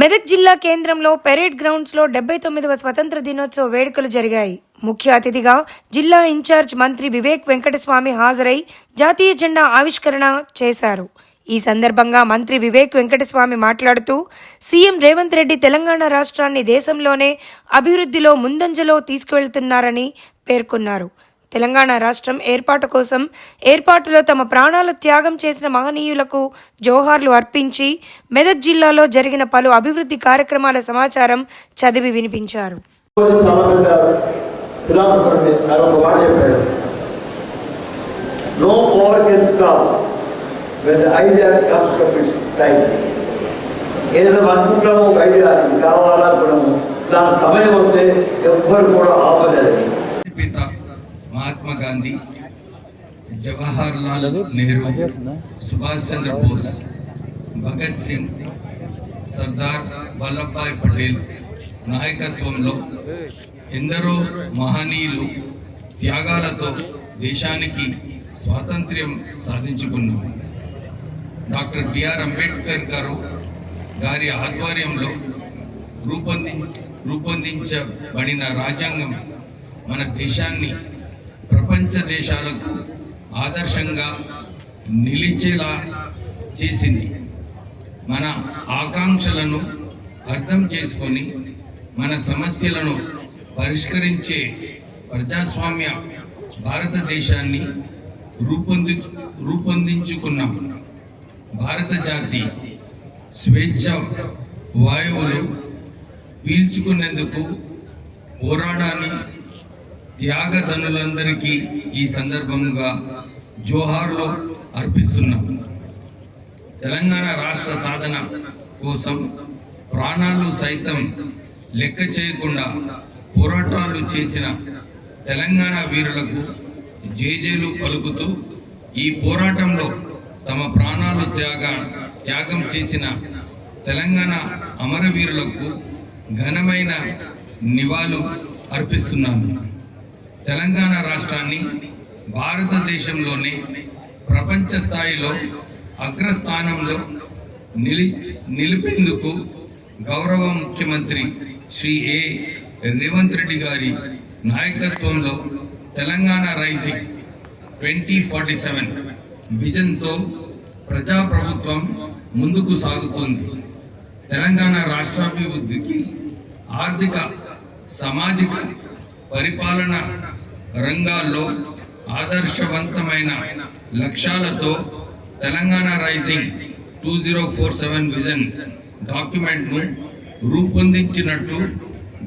మెదక్ జిల్లా కేంద్రంలో పెరేడ్ గ్రౌండ్స్లో డెబ్బై తొమ్మిదవ స్వతంత్ర దినోత్సవ వేడుకలు జరిగాయి. ముఖ్య అతిథిగా జిల్లా ఇన్ఛార్జ్ మంత్రి వివేక్ వెంకటస్వామి హాజరై జాతీయ జెండా ఆవిష్కరణ చేశారు. ఈ సందర్భంగా మంత్రి వివేక్ వెంకటస్వామి మాట్లాడుతూ సీఎం రేవంత్ రెడ్డి తెలంగాణ రాష్ట్రాన్ని దేశంలోనే అభివృద్ధిలో ముందంజలో తీసుకువెళ్తున్నారని పేర్కొన్నారు. తెలంగాణ రాష్ట్రం ఏర్పాటు కోసం ఏర్పాటులో తమ ప్రాణాలు త్యాగం చేసిన మహనీయులకు జోహార్లు అర్పించి మెదక్ జిల్లాలో జరిగిన పలు అభివృద్ధి కార్యక్రమాల సమాచారం చదివి వినిపించారు. ఏదైనా అనుకుంటామో ఒక ఐడియా ఇది కావాలనుకున్నాము దాని సమయం వస్తే ఎవ్వరు కూడా మహాత్మా గాంధీ జవహర్ లాల్ నెహ్రూ సుభాష్ చంద్ర బోస్ భగత్ సింగ్ సర్దార్ వల్లభాయ్ పటేల్ నాయకత్వంలో ఎందరో మహనీయులు త్యాగాలతో దేశానికి స్వాతంత్ర్యం సాధించుకున్నారు. డాక్టర్ బిఆర్ అంబేద్కర్ గారు గారి ఆధ్వర్యంలో రూపొంది రూపొందించబడిన రాజ్యాంగం మన దేశాన్ని ప్రపంచ దేశాలకు ఆదర్శంగా నిలిచేలా చేసింది. మన ఆకాంక్షలను అర్థం చేసుకొని మన సమస్యలను పరిష్కరించే ప్రజాస్వామ్య భారతదేశాన్ని రూపొంది రూపొందించుకున్నాం. భారత జాతి స్వేచ్ఛ వాయువులు పీల్చుకునేందుకు పోరాడాన్ని త్యాగధనులందరికీ ఈ సందర్భంగా జోహార్లో అర్పిస్తున్నాం. తెలంగాణ రాష్ట్ర సాధన కోసం ప్రాణాలు సైతం లెక్క చేయకుండా పోరాటాలు చేసిన తెలంగాణ వీరులకు జేజేలు పలుకుతూ ఈ పోరాటంలో తమ ప్రాణాలు త్యాగ త్యాగం చేసిన తెలంగాణ అమరవీరులకు ఘనమైన నివాళులు అర్పిస్తున్నాను. తెలంగాణ రాష్ట్రాన్ని భారతదేశంలోనే ప్రపంచ స్థాయిలో అగ్రస్థానంలో నిలి నిలిపేందుకు గౌరవ ముఖ్యమంత్రి శ్రీ ఏ రేవంత్ రెడ్డి గారి నాయకత్వంలో Telangana rising twenty forty seven విజన్తో ప్రజాప్రభుత్వం ముందుకు సాగుతోంది. తెలంగాణ రాష్ట్రాభివృద్ధికి ఆర్థిక సామాజిక పరిపాలన రంగాల్లో ఆదర్శవంతమైన లక్ష్యాలతో Telangana rising two zero four seven vision డాక్యుమెంట్ను రూపొందించినట్లు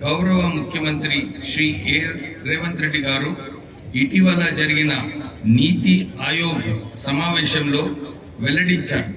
గౌరవ ముఖ్యమంత్రి శ్రీ ఏ రేవంత్ రెడ్డి గారు ఇటీవల జరిగిన నీతి ఆయోగ్ సమావేశంలో వెల్లడించారు.